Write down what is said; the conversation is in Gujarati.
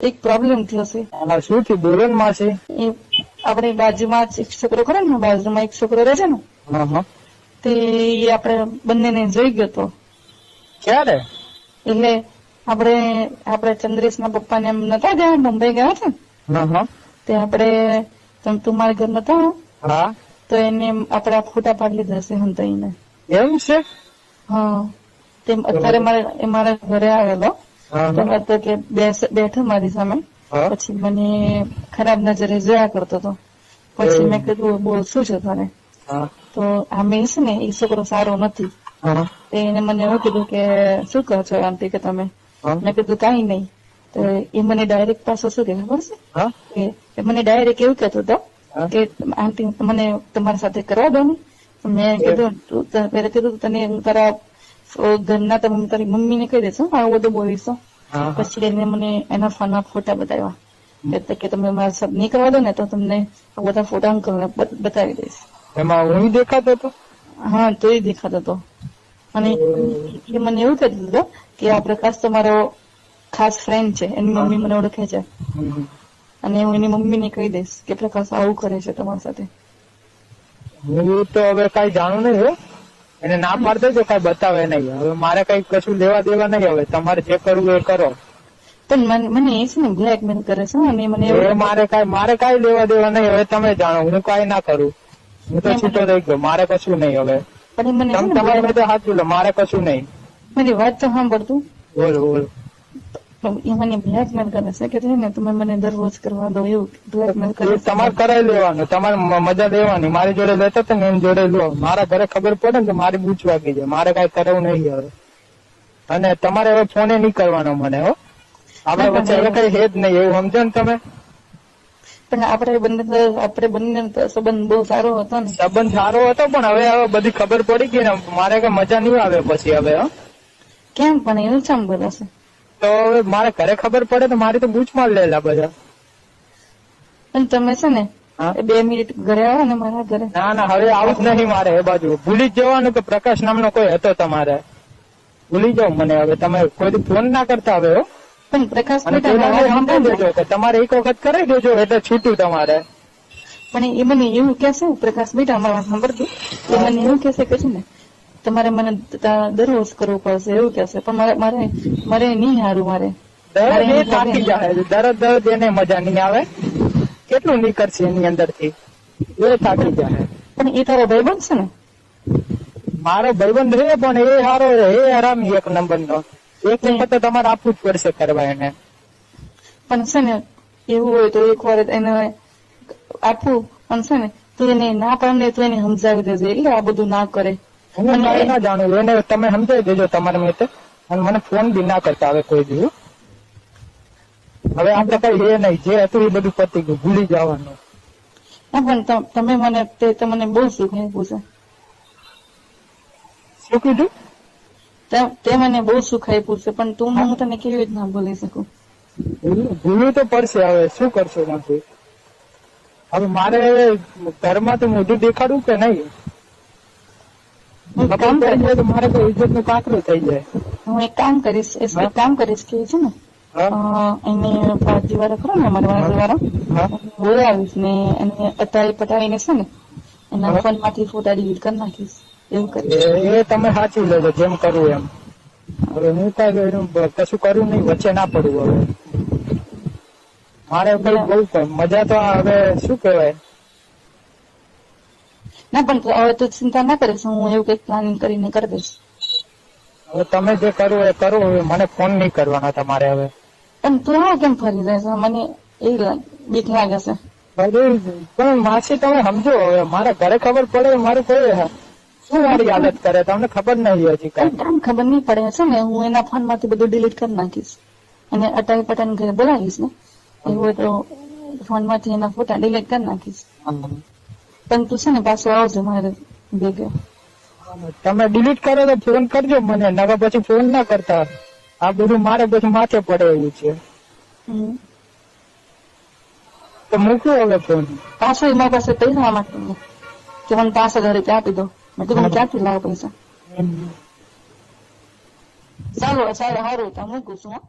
એક પ્રોબ્લેમ થયો છે. આમાં શું થયું? બોલો ને માસી એ આપણે બાજુમાં એક છોકરો ખરો ને? બાજુમાં એક છોકરો રહે છે ને? તે આપણે બંનેને જોઈ ગયો તો. ક્યારે? એટલે આપણે આપણે ચંદ્રેશના પપ્પાને એમ નતા ગયા? મુંબઈ ગયા હતા? ને હા. તે આપણે તમે તું મારા ઘર નતા તો એને આપણે ફોટા પાડી લીધા છે હંતાઈને. એમ છે? હા. તેમ અત્યારે મારે મારા ઘરે આવેલો. હા. તો કે બેઠો મારી સામે. પછી મને ખરાબ નજરે જોયા કરતો હતો પછી મેં કીધું બોલ શું છે તને તો આ છે ને એ છોકરો સારો નથી. એને મને એવું કીધું કે શું કહો છો આંટી કે તમે? મેં કીધું કઈ નહીં. તો એ મને ડાયરેક્ટ પાછો શું કે ખબર છે? કે એ મને ડાયરેક્ટ એવું કહેતો હતો કે આંટી મને તમારી સાથે કરવા દો ને. મેં કીધું તું પહેલા કીધું તને તારા ઘરના તમે તારી મમ્મીને કહી દેશો આવું બધું બોલીશ પછી એને મને એના ફોનના ફોટા બતાવ્યા. એટલે કે તમે મારા સબ નહીં કરવા દો ને તો તમને બધા ફોટા અંકલને બતાવી દઈશ. એમાં હું દેખાતો હતો? હા તો એ દેખાતો હતો. અને એ મને એવું કહેતો હતો કે આ પ્રકાશ તમારો ખાસ ફ્રેન્ડ છે એની મમ્મી મને ઓળખે છે. અને હું એની મમ્મીને કહી દઈશ કે પ્રકાશ આવું કરે છે તમારી સાથે. હું તો હવે કઈ જાણું નહીં હો. એને ના પાડ દેજો કઈ બતાવે નહીં. હવે મારે કઈ કશું લેવા દેવા નહીં હવે તમારે જે કરવું એ કરો. પણ મને એ છે ને બ્લેકમેલ કરે છે અને મને હવે મારે કઈ મારે કઈ લેવા દેવા નહીં હવે તમે જાણો હું કઈ ના કરું. હું તો છૂટો થઈ ગયો મારે કશું નહીં હવે. તમે તમારી બધું હાથું લો મારે કશું નહીં. મારી વાત તો સાંભળતું બોલ બોલ. એ મને બ્લેકમેલ કરે છે કે છે ને તમે મને દરરોજ કરવા દો એવું બ્લેકમેલ કરે તમારે કરાવી લેવાનું તમારે મજા લેવાની. મારી જોડે લેતા હતા ને એમ જોડે લો. મારા ઘરે ખબર પડે ને કે મારી બૂચ વાગી જાય. મારે કઈ કરવું નહીં હવે. અને તમારે હવે ફોને નહીં કરવાનો મને હો. આપડે વચ્ચે હવે કઈ હે જ નહીં. એવું સમજો ને તમે? પણ આપણે બંને આપણે બંને સંબંધ બહુ સારો હતો ને. સંબંધ સારો હતો પણ હવે હવે બધી ખબર પડી ગઈ ને. મારે કઈ મજા નહીં આવે પછી હવે હો. કેમ? પણ એવું ચમ બોલે છે? તો હવે મારે ઘરે ખબર પડે તો મારી તો બૂચ માર લેલા બધા. અને તમે છે ને બે મિનિટ ઘરે આવો ને મારા ઘરે. ના ના હવે આવું જ નહીં મારે એ બાજુ. ભૂલી જ જવાનું કે પ્રકાશ નામનો કોઈ હતો તમારે. ભૂલી જાઓ મને હવે તમે કોઈ ફોન ના કરતા હવે હો. પણ પ્રકાશ બેટા તમારે એક વખત કરાવી દેજો એટલે છૂટું તમારે. પણ એ મને એવું કેસે પ્રકાશ બેટા મારા સાંભળતું એ મને એવું કેસે કે છે ને તમારે મને દરરોજ કરવું પડશે એવું કહેશે. પણ મારે મારે મારે નહીં હારું મારે. દરદ એ થાકી જાય દરદ દરદ એને મજા નહીં આવે. કેટલું નીકળશે એની અંદરથી એ થાકી જાય પણ એ તારો ભાઈબંધ છે ને? મારો ભાઈબંધ રહે પણ એ સારો રે એ હરામી એક નંબર નો એક નંબર તો તમારે આપવું જ પડશે કરવા એને. પણ છે ને એવું હોય તો એક વાર એને આપવું. પણ છે ને તું એને ના પાડે તું એને સમજાવી દેજે. એટલે આ બધું ના કરે. હું મારે ના જાણું એને તમે સમજાવી દેજો તમારા મેતે અને મને ફોન બી ના કરતા હવે કોઈ દી હવે આપણે કઈ એ નહીં જે હતું એ બધું પતી ગયું ભૂલી જવાનું. ના પણ તમે મને તે તમને બહુ સુખ આપ્યું છે. શું કીધું? તે- મને બહુ સુખ આપ્યું છે પણ તું હું તને કેવી રીતના બોલી શકું? ભૂલવું તો પડશે હવે શું કરશો માંથી હવે મારે ઘરમાં તો મોઢું દેખાડવું કે નહીં? હું કામ કરી તો મારે તો ઇજ્જતનું કાંકરું થઈ જાય. હું એક કામ કરીશ એક કામ કરીશ કે છે ને એને પાર્ટી વાળા ખરો ને અમારા વાળા વાળા બોલાવીશ ને એને અટાળી પટાવીને છે ને એના ફોનમાંથી ફોટા ડિલીટ કરી નાખીશ એવું કરીશ. એ તમે સાચી લેજો જેમ કરવું એમ. હવે હું કઈ કશું કરવું નહીં વચ્ચે ના પડવું હવે. મારે બહુ મજા તો હવે શું કહેવાય? ના પણ હવે તું ચિંતા ના કરીશ હું એવું કંઈક પ્લાનિંગ કરીને કરી દઈશ. હવે તમે જે કરવું એ કરો હવે મને ફોન નહીં કરવાનો તમારે હવે. પણ તું આ કેમ ફરી જાય મને એ બીક લાગે છે. પણ માસી તમે સમજો હવે મારા ઘરે ખબર પડે મારું કોઈ શું મારી આદત કરે તમને ખબર નહીં હજી કામ ખબર નહીં પડે છે ને? હું એના ફોનમાંથી બધું ડિલીટ કરી નાખીશ. અને અટાઈ પટાઈ ઘરે બોલાવીશ ને? એવું તો ફોનમાંથી એના ફોટા ડિલીટ કરી નાખીશ. પણ તું છે ને પાછું આવજો મારે ભેગે. તમે ડિલીટ કરો તો ફોન કરજો મને નકર પછી ફોન ના કરતા. આ બધું મારે પછી માથે પડે એવું છે તો મૂકવું હવે ફોન પાછો એ મારી પાસે પૈસા માંગતો કે મને પાંચ હજાર રૂપિયા આપી દો. મેં કીધું ક્યાંથી લાવો પૈસા? ચાલો ચાલો સારું તો મૂકું છું હો.